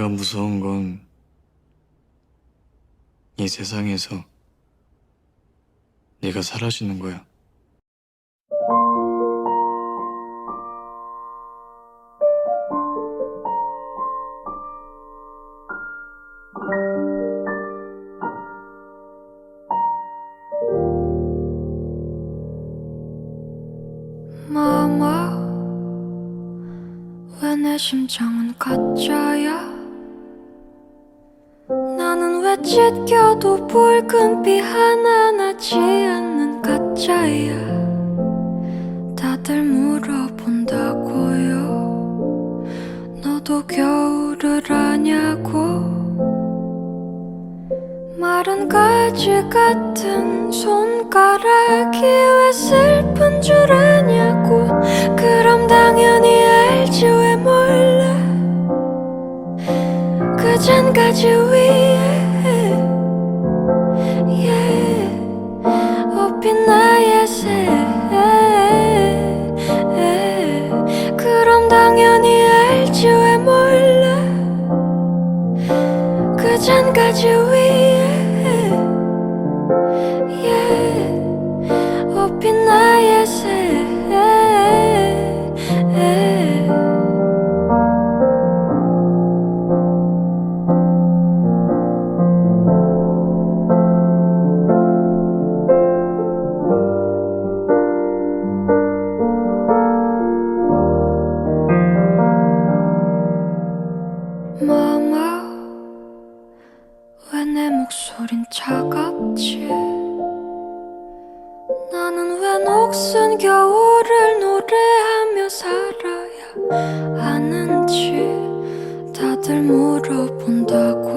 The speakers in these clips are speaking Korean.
내가 무서운 건 이 세상에서 네가 사라지는 거야. 마마 왜 내 심장은 가짜야 찢겨도 붉은 비 하나 나지 않는 가짜야. 다들 물어본다고요. 너도 겨울을 아냐고. 마른 가지 같은 손가락이 왜 슬픈 줄 아냐고. 그럼 당연히 알지 왜 몰라. 그 잔가지 위에 마마 왜 내 목소린 차갑지? 나는 왜 녹슨 겨울을 노래하며 살아야 하는지 다들 물어본다고요.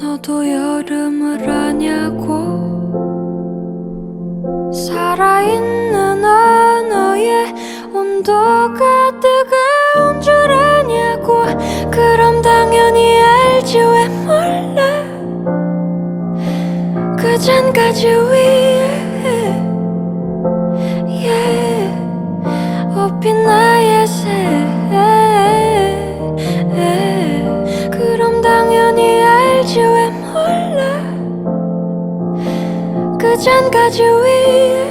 너도 여름을 아냐고 알지 왜 몰라. 그 잔가지 위에 yeah, 업힌 나의 새. 그럼 당연히 알지 왜 몰라. 그 잔가지 위에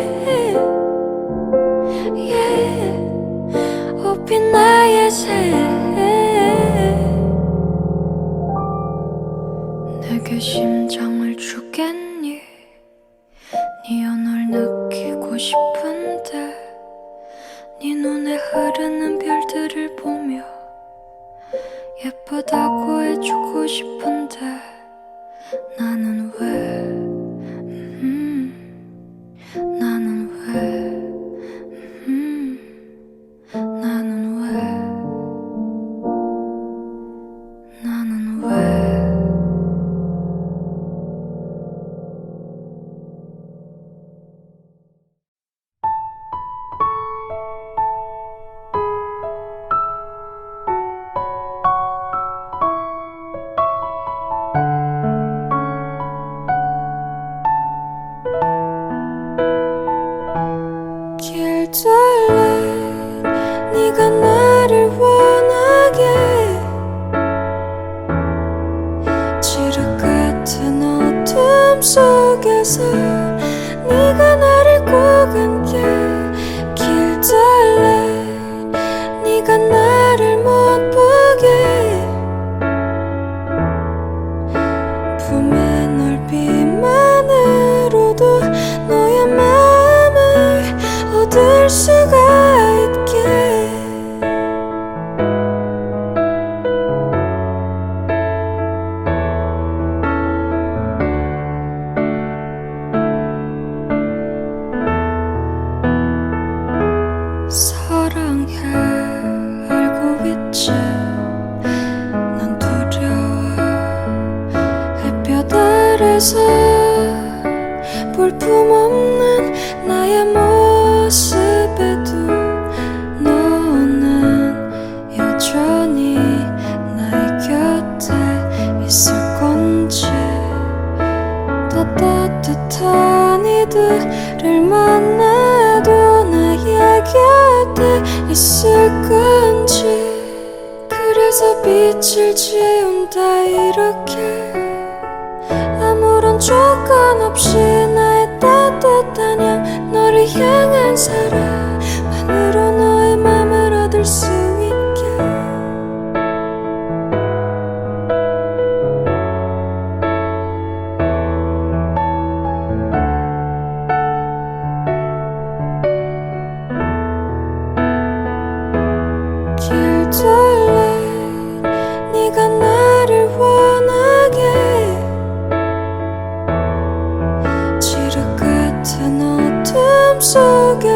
내게 심장을 주겠니? 네 연을 느끼고 싶은데 네 눈에 흐르는 별들을 보며 예쁘다고 해주고 싶은데 나는 왜 속에서 네가 나 아래서 볼품없는 나의 모습에도 너는 여전히 나의 곁에 있을 건지 더 따뜻한 이들을 만나도 나의 곁에 있을 건지 그래 그래서 빛을 지운다 이렇게 아무런 조건 없이 나의 따뜻한 향 너를 향한 사랑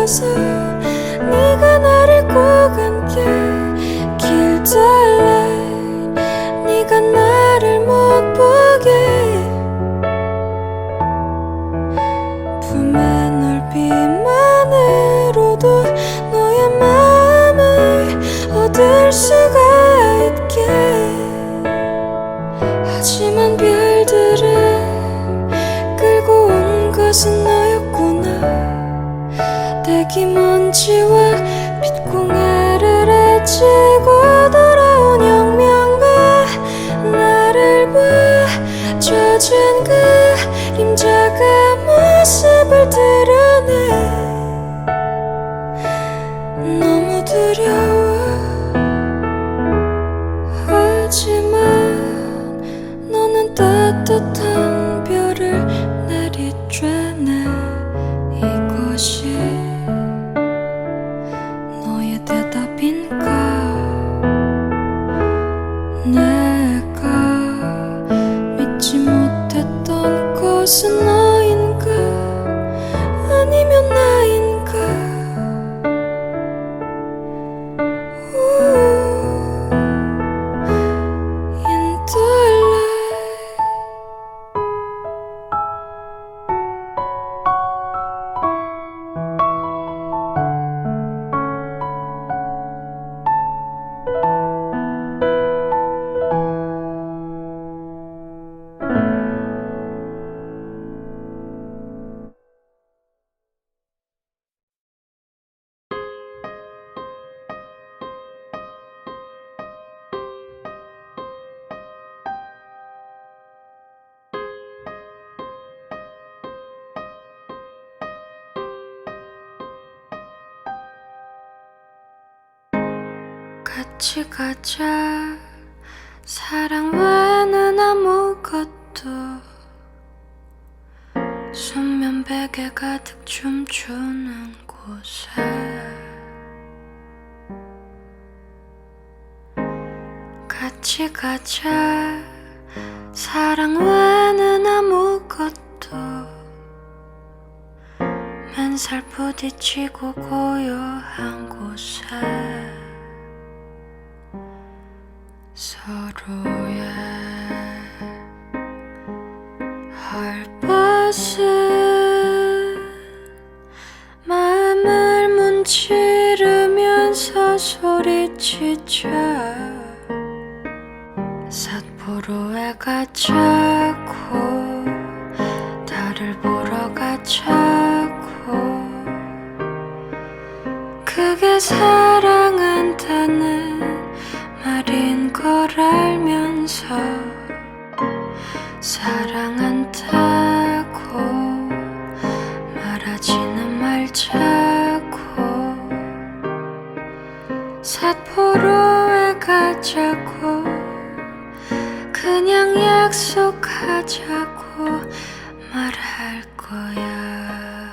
속 그림자가 모습을 드 같이 가자. 사랑 외는 아무것도. 수면 베개 가득 춤추는 곳에. 같이 가자. 사랑 외는 아무것도. 맨살 부딪히고 고요한 곳에 서로의 헐벗은 마음을 문지르면서 소리치자. 삿포로에 가자고 달을 보러 가자고. 그게 사 자고 말할 거야.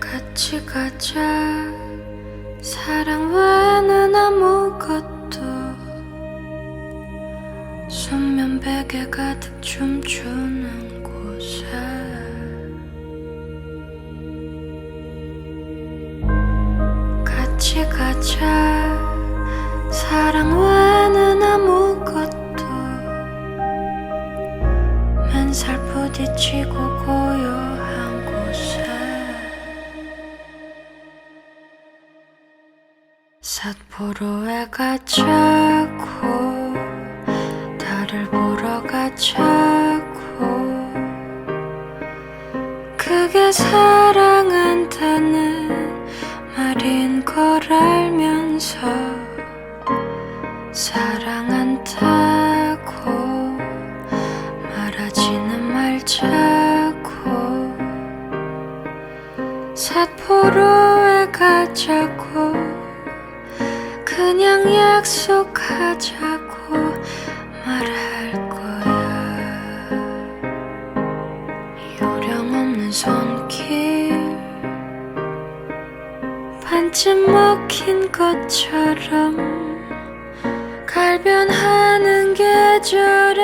같이 가자. 사랑 외는 아무것도 수면 베개 가득 춤추는 곳에. 같이 가자. 사랑 외는 아무것도 맨살 부딪히고 고요한 곳에. 삿포로 도로에 가자고 자고 그게 사랑한다는 말인 걸 알면서 사랑한다고 말하지는 말자고 삿포로에 가자고 그냥 약속하자고 반쯤 먹힌 것처럼 갈변하는 계절에